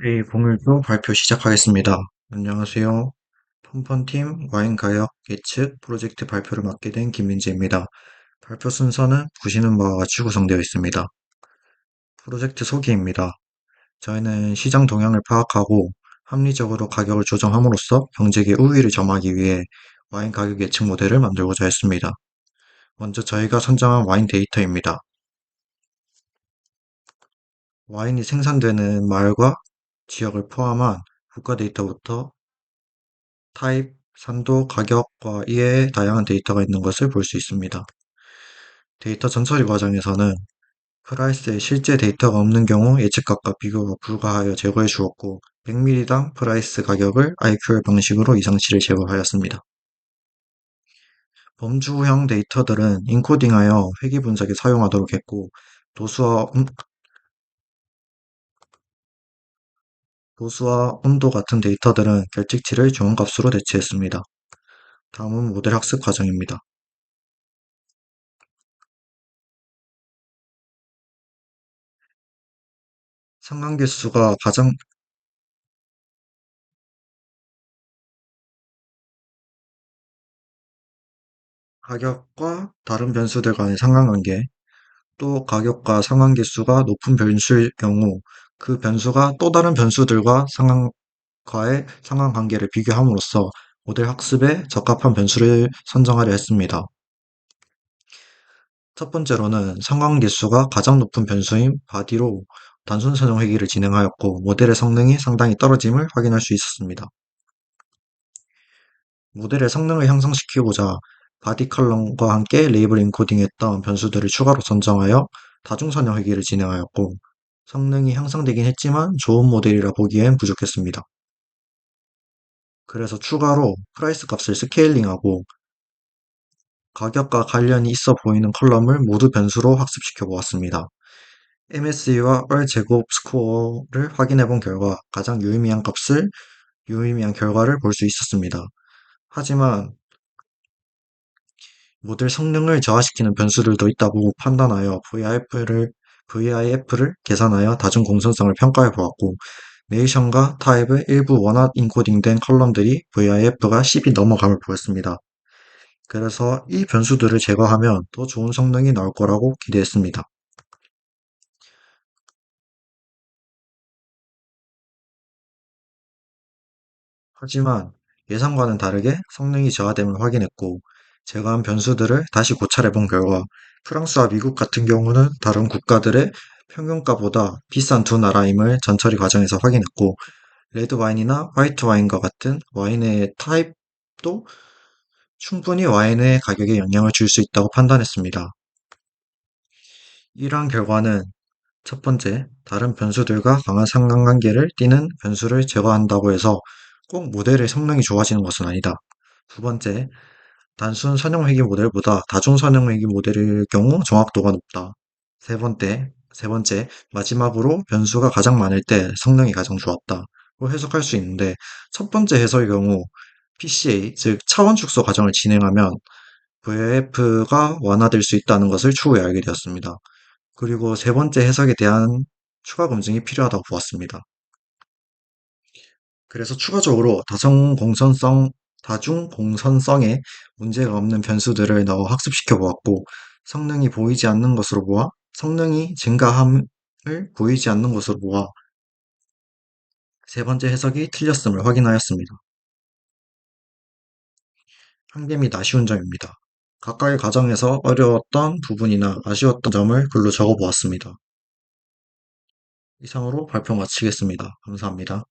A01조 발표 시작하겠습니다. 안녕하세요. 펀펀팀 와인 가격 예측 프로젝트 발표를 맡게 된 김민재입니다. 발표 순서는 보시는 바와 같이 구성되어 있습니다. 프로젝트 소개입니다. 저희는 시장 동향을 파악하고 합리적으로 가격을 조정함으로써 경쟁의 우위를 점하기 위해 와인 가격 예측 모델을 만들고자 했습니다. 먼저 저희가 선정한 와인 데이터입니다. 와인이 생산되는 마을과 지역을 포함한 국가 데이터부터 타입, 산도, 가격과 이외의 다양한 데이터가 있는 것을 볼 수 있습니다. 데이터 전처리 과정에서는 프라이스에 실제 데이터가 없는 경우 예측값과 비교가 불가하여 제거해 주었고 100ml당 프라이스 가격을 IQL 방식으로 이상치를 제거하였습니다. 범주형 데이터들은 인코딩하여 회귀 분석에 사용하도록 했고 도수와 도수와 온도 같은 데이터들은 결칙치를 중원값으로 대체했습니다. 다음은 모델 학습 과정입니다. 상관계수가 가장 가격과 다른 변수들 간의 상관관계, 또 가격과 상관계수가 높은 변수일 경우 그 변수가 또 다른 변수들과 상관과의 상관관계를 비교함으로써 모델 학습에 적합한 변수를 선정하려 했습니다. 첫 번째로는 상관계수가 가장 높은 변수인 바디로 단순 선형 회귀를 진행하였고 모델의 성능이 상당히 떨어짐을 확인할 수 있었습니다. 모델의 성능을 향상시키고자 바디 컬럼과 함께 레이블 인코딩했던 변수들을 추가로 선정하여 다중 선형 회귀를 진행하였고 성능이 향상되긴 했지만 좋은 모델이라 보기엔 부족했습니다. 그래서 추가로 프라이스 값을 스케일링하고 가격과 관련이 있어 보이는 컬럼을 모두 변수로 학습시켜 보았습니다. MSE와 얼 제곱 스코어를 확인해 본 결과 가장 유의미한 값을 유의미한 결과를 볼 수 있었습니다. 하지만 모델 성능을 저하시키는 변수들도 있다고 판단하여 VIF를, VIF를 계산하여 다중 공선성을 평가해 보았고 네이션과 타입의 일부 원활 인코딩된 컬럼들이 VIF가 10이 넘어감을 보였습니다. 그래서 이 변수들을 제거하면 더 좋은 성능이 나올 거라고 기대했습니다. 하지만 예상과는 다르게 성능이 저하됨을 확인했고 제거한 변수들을 다시 고찰해 본 결과 프랑스와 미국 같은 경우는 다른 국가들의 평균가보다 비싼 두 나라임을 전처리 과정에서 확인했고 레드 와인이나 화이트 와인과 같은 와인의 타입도 충분히 와인의 가격에 영향을 줄 수 있다고 판단했습니다. 이러한 결과는 첫 번째, 다른 변수들과 강한 상관관계를 띠는 변수를 제거한다고 해서 꼭 모델의 성능이 좋아지는 것은 아니다. 두 번째, 단순 선형회귀 모델보다 다중 선형회귀 모델일 경우 정확도가 높다. 세 번째, 세 번째, 마지막으로 변수가 가장 많을 때 성능이 가장 좋았다. 로 해석할 수 있는데, 첫 번째 해석의 경우 PCA, 즉 차원 축소 과정을 진행하면 VF가 완화될 수 있다는 것을 추후에 알게 되었습니다. 그리고 세 번째 해석에 대한 추가 검증이 필요하다고 보았습니다. 그래서 추가적으로 다중공선성, 다중 공선성에 문제가 없는 변수들을 넣어 학습시켜 보았고, 성능이 보이지 않는 것으로 보아, 성능이 증가함을 보이지 않는 것으로 보아, 세 번째 해석이 틀렸음을 확인하였습니다. 한계 및 아쉬운 점입니다. 각각의 과정에서 어려웠던 부분이나 아쉬웠던 점을 글로 적어 보았습니다. 이상으로 발표 마치겠습니다. 감사합니다.